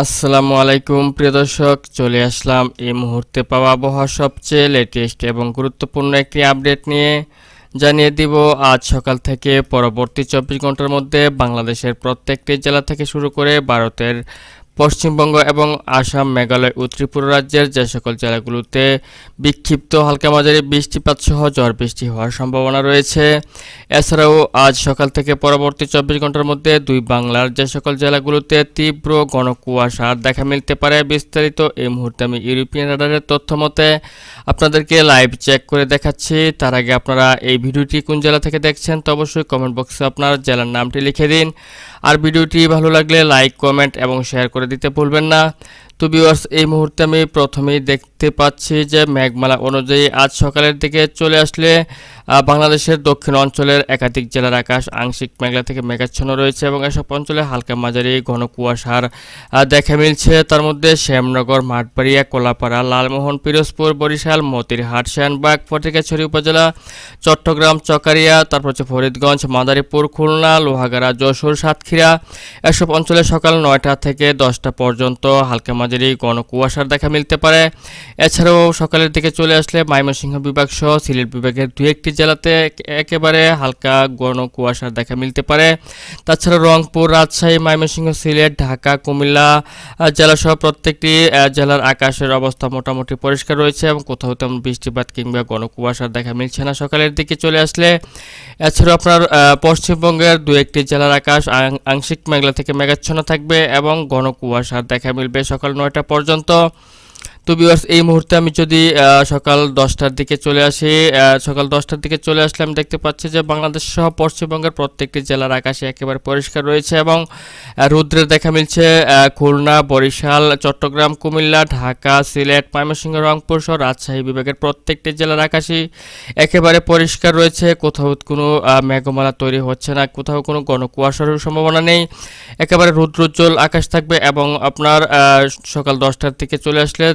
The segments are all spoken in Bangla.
আসসালামু আলাইকুম, প্রিয় দর্শক। চলে আসলাম এই মুহূর্তে পাওয়া আবহাওয়া সবচেয়ে লেটেস্ট এবং গুরুত্বপূর্ণ একটি আপডেট নিয়ে। জানিয়ে দিব, আজ সকাল থেকে পরবর্তী চব্বিশ ঘণ্টার মধ্যে বাংলাদেশের প্রত্যেকটি জেলা থেকে শুরু করে ভারতের পশ্চিমবঙ্গ এবং আসাম, মেঘালয় ও ত্রিপুরা রাজ্যের যে সকল জেলাগুলোতে বিক্ষিপ্ত হালকা মাঝারি বৃষ্টিপাত সহ ঝড় বৃষ্টি হওয়ার সম্ভাবনা রয়েছে। এছাড়াও আজ সকাল থেকে পরবর্তী চব্বিশ ঘণ্টার মধ্যে দুই বাংলার যে সকল জেলাগুলোতে তীব্র ঘন কুয়াশার দেখা মিলতে পারে। বিস্তারিত এই মুহূর্তে আমি ইউরোপিয়ান রাডারের তথ্য মতে আপনাদেরকে লাইভ চেক করে দেখাচ্ছি। তার আগে আপনারা এই ভিডিওটি কোন জেলা থেকে দেখছেন তো অবশ্যই কমেন্ট বক্সে আপনার জেলার নামটি লিখে দিন। আর ভিডিওটি ভালো লাগলে লাইক কমেন্ট এবং শেয়ার করে দিতে ভুলবেন না। তো ভিউয়ার্স এই মুহূর্তে আমি প্রথমেই দেখতে পাচ্ছি যে মেঘমালা অনুযায়ী আজ সকালের দিকে চলে আসলে বাংলাদেশের দক্ষিণ অঞ্চলের একাধিক জেলার আকাশ আংশিক মেঘলা থেকে মেঘাচ্ছন্ন রয়েছে এবং এসব অঞ্চলে হালকা মাঝারি ঘন কুয়াশার দেখা মিলছে। তার মধ্যে শ্যামনগর, মাঠবাড়িয়া, কোলাপাড়া, লালমোহন, পিরোজপুর, বরিশাল, মতিরহাট শ্যানবাগ ফটিকাছড়ি উপজেলা, চট্টগ্রাম, চকারিয়া, তারপর হচ্ছে ফরিদগঞ্জ, মাদারীপুর, খুলনা, লোহাগাড়া, যশোর, সাতক্ষীরা। এসব অঞ্চলে সকাল নয়টা থেকে দশটা পর্যন্ত হালকা মাঝারি ঘন কুয়াশার দেখা মিলতে পারে। এছাড়াও সকালের দিকে চলে আসলে ময়মনসিংহ বিভাগ সহ সিলেট বিভাগের দু একটি জেলাতে একেবারে হালকা ঘন কুয়াশার দেখা মিলতে পারে। তাছাড়া রংপুর, রাজশাহী, ময়মনসিংহ, সিলেট, ঢাকা, কুমিল্লা জেলাসহ প্রত্যেকটি জেলার আকাশের অবস্থা মোটামুটি পরিষ্কার রয়েছে এবং কোথাও তেমন বৃষ্টিপাত কিংবা ঘন কুয়াশার দেখা মিলছে না সকালের দিকে চলে আসলে। এছাড়াও আপনার পশ্চিমবঙ্গের দু একটি জেলার আকাশ আংশিক মেঘলা থেকে মেঘাচ্ছন্ন থাকবে এবং ঘন কুয়াশার দেখা মিলবে সকাল নয়টা পর্যন্ত। তো ভিউয়ার্স এই মুহূর্তে আমি যদি সকাল দশটার দিকে চলে আসি সকাল দশটার দিকে চলে আসলে আমি দেখতে পাচ্ছি যে বাংলাদেশ সহ পশ্চিমবঙ্গের প্রত্যেকটি জেলার আকাশে একেবারে পরিষ্কার রয়েছে এবং রৌদ্রের দেখা মিলছে খুলনা, বরিশাল, চট্টগ্রাম, কুমিল্লা, ঢাকা, সিলেট, ময়মনসিংহ, রংপুর সহ রাজশাহী বিভাগের প্রত্যেকটি জেলার আকাশই একেবারে পরিষ্কার রয়েছে। কোথাও কোনো মেঘমালা তৈরি হচ্ছে না, কোথাও কোনো ঘন কুয়াশার সম্ভাবনা নেই। একেবারে রৌদ্রোজ্জ্বল আকাশ থাকবে এবং আপনার সকাল দশটার দিকে চলে আসলে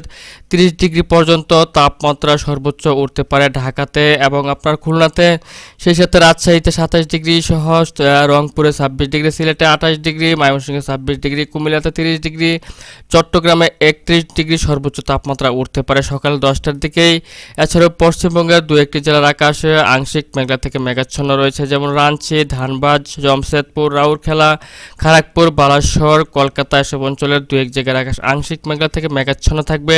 তিরিশ ডিগ্রি পর্যন্ত তাপমাত্রা সর্বোচ্চ উঠতে পারে ঢাকাতে এবং আপনার খুলনাতে। সেই সাথে রাজশাহীতে সাতাশ ডিগ্রি সহ রংপুরে ছাব্বিশ ডিগ্রি, সিলেটে আঠাশ ডিগ্রি, ময়মনসিংহে ছাব্বিশ ডিগ্রি, কুমিল্লাতে তিরিশ ডিগ্রি, চট্টগ্রামে একত্রিশ ডিগ্রি সর্বোচ্চ তাপমাত্রা উঠতে পারে সকাল দশটার দিকেই। এছাড়াও পশ্চিমবঙ্গের দু একটি জেলার আকাশে আংশিক মেঘলা থেকে মেঘাচ্ছন্ন রয়েছে, যেমন রাঞ্চি ধানবাজ জমশেদপুর রাউরখেলা খড়গপুর বালাসর, কলকাতা, এসব অঞ্চলের দু এক জায়গার আকাশ আংশিক মেঘলা থেকে মেঘাচ্ছন্ন থাকবে।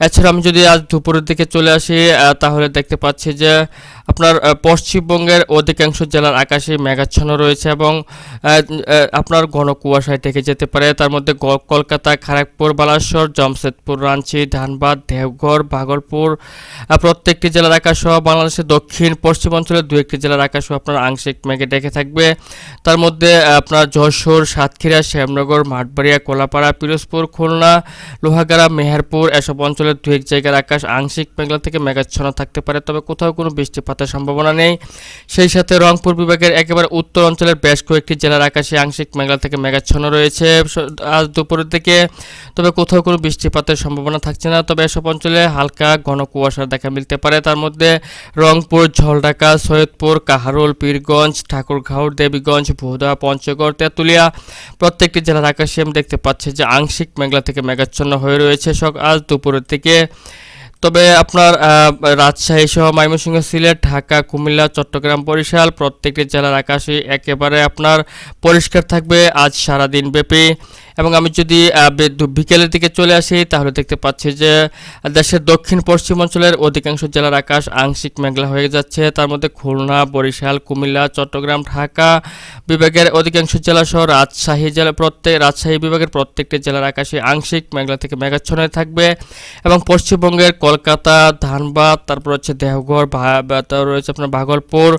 এছাড়া আমি যদি আজ দুপুরের দিকে চলে আসি তাহলে দেখতে পাচ্ছি যে আপনার পশ্চিমবঙ্গের অধিকাংশ জেলার আকাশে মেঘাচ্ছন্ন রয়েছে এবং আপনার ঘন কুয়াশায় থেকে যেতে পারে। তার মধ্যে কলকাতা খড়গপুর বালাসর, জমশেদপুর রাঞ্চি ধানবাদ, দেওঘর, ভাগলপুর প্রত্যেকটি জেলার আকাশ বাংলাদেশের দক্ষিণ, পশ্চিম অঞ্চলের দু একটি জেলার আকাশও আপনার আংশিক মেঘে ডেকে থাকবে। তার মধ্যে আপনার যশোর, সাতক্ষীরা, শ্যামনগর, মাঠবাড়িয়া, কোলাপাড়া, পিরোজপুর, খুলনা, লোহাগাড়া, মেহেরপুর, এসব অঞ্চলের দু এক জায়গার আকাশ আংশিক মেঘলা থেকে মেঘাচ্ছন্ন থাকতে পারে, তবে কোথাও কোনো বৃষ্টিপাতের সম্ভাবনা নেই। সেই সাথে রংপুর বিভাগের একেবারে উত্তর অঞ্চলের বেশ কয়েকটি জেলার আকাশে আংশিক মেঘলা থেকে মেঘাচ্ছন্ন রয়েছে। আজ দুপুরের দিকে তবে কোথাও কোনো বৃষ্টিপাতের সম্ভাবনা থাকছে না, তবে এসব অঞ্চলে হালকা ঘন কুয়াশার দেখা মিলতে পারে। তার মধ্যে রংপুর, ঝলঢাকা, সৈয়দপুর, কাহারুল, পীরগঞ্জ, ঠাকুরগাঁও, দেবীগঞ্জ, ভোদা, পঞ্চগড়, তেঁতুলিয়া প্রত্যেকটি জেলার আকাশে আমি দেখতে পাচ্ছি যে আংশিক মেঘলা থেকে মেঘাচ্ছন্ন হয়ে রয়েছে। সক আজ দুপুরের থেকে। তবে আপনার রাজশাহী সহ ময়মনসিংহ, সিলেট, ঢাকা, কুমিল্লা, চট্টগ্রাম, বরিশাল প্রত্যেকটি জেলার আকাশে একেবারে আপনার পরিষ্কার থাকবে। আজ সারাদিন ব্যাপী এবং আমি যদি বিকেলের দিকে চলে আসি, তাহলে দেখতে পাচ্ছি যে, দেশের দক্ষিণ পশ্চিম অঞ্চলের অধিকাংশ জেলার আকাশ আংশিক মেঘলা হয়ে যাচ্ছে। তার মধ্যে খুলনা, বরিশাল, কুমিল্লা, চট্টগ্রাম, ঢাকা বিভাগের অধিকাংশ জেলা সহ রাজশাহী জেলা প্রত্যেক, রাজশাহী বিভাগের প্রত্যেকটি জেলার আকাশে আংশিক মেঘলা থেকে মেঘাচ্ছন্ন থাকবে এবং পশ্চিমবঙ্গের কলকাতা, ধানবাদ, তারপর হচ্ছে তারপর রয়েছে আপনার ভাগলপুর,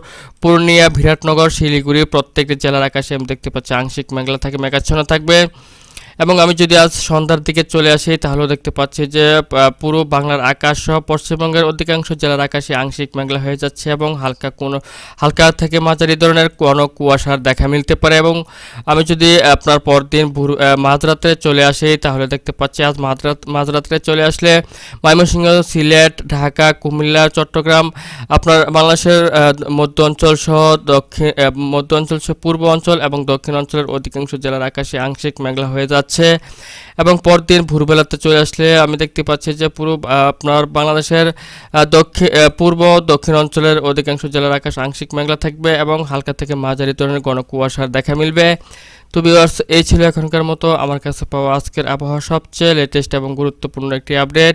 পূর্ণিয়া, বিরাটনগর, শিলিগুড়ি প্রত্যেকটি জেলার আকাশে আমি দেখতে পাচ্ছি আংশিক মেঘলা থেকে মেঘাচ্ছন্ন থাকবে। এবং আমি যদি আজ সন্ধ্যার দিকে চলে আসি তাহলেও দেখতে পাচ্ছি যে পুরো বাংলার আকাশ সহ পশ্চিমবঙ্গের অধিকাংশ জেলার আকাশে আংশিক মেঘলা হয়ে যাচ্ছে এবং হালকা কোনো হালকা থেকে মাঝারি ধরনের কোনো কুয়াশার দেখা মিলতে পারে এবং আমি যদি আপনার পরদিন ভোর আহ, মাঝরাতে চলে আসি তাহলে দেখতে পাচ্ছি আজ মাঝরাত মাঝরাত্রে চলে আসলে ময়মনসিংহ সিলেট ঢাকা কুমিল্লা চট্টগ্রাম আপনার বাংলাদেশের মধ্য অঞ্চল সহ দক্ষিণ মধ্য অঞ্চল সহ পূর্ব অঞ্চল এবং দক্ষিণ অঞ্চলের অধিকাংশ জেলার আকাশে আংশিক মেঘলা হয়ে যাচ্ছে। যাচ্ছে এবং পরদিন ভোরবেলাতে চলে আসলে আমি দেখতে পাচ্ছি যে পুরো আপনার বাংলাদেশের দক্ষিণ পূর্ব, দক্ষিণ অঞ্চলের অধিকাংশ জেলার আকাশ আংশিক মেঘলা থাকবে এবং হালকা থেকে মাঝারি ধরনের ঘন কুয়াশার দেখা মিলবে। তো বিওয়ার্স এই ছিল এখনকার মতো। আমার কাছে পাওয়া আজকের আবহাওয়া সবচেয়ে লেটেস্ট এবং গুরুত্বপূর্ণ একটি আপডেট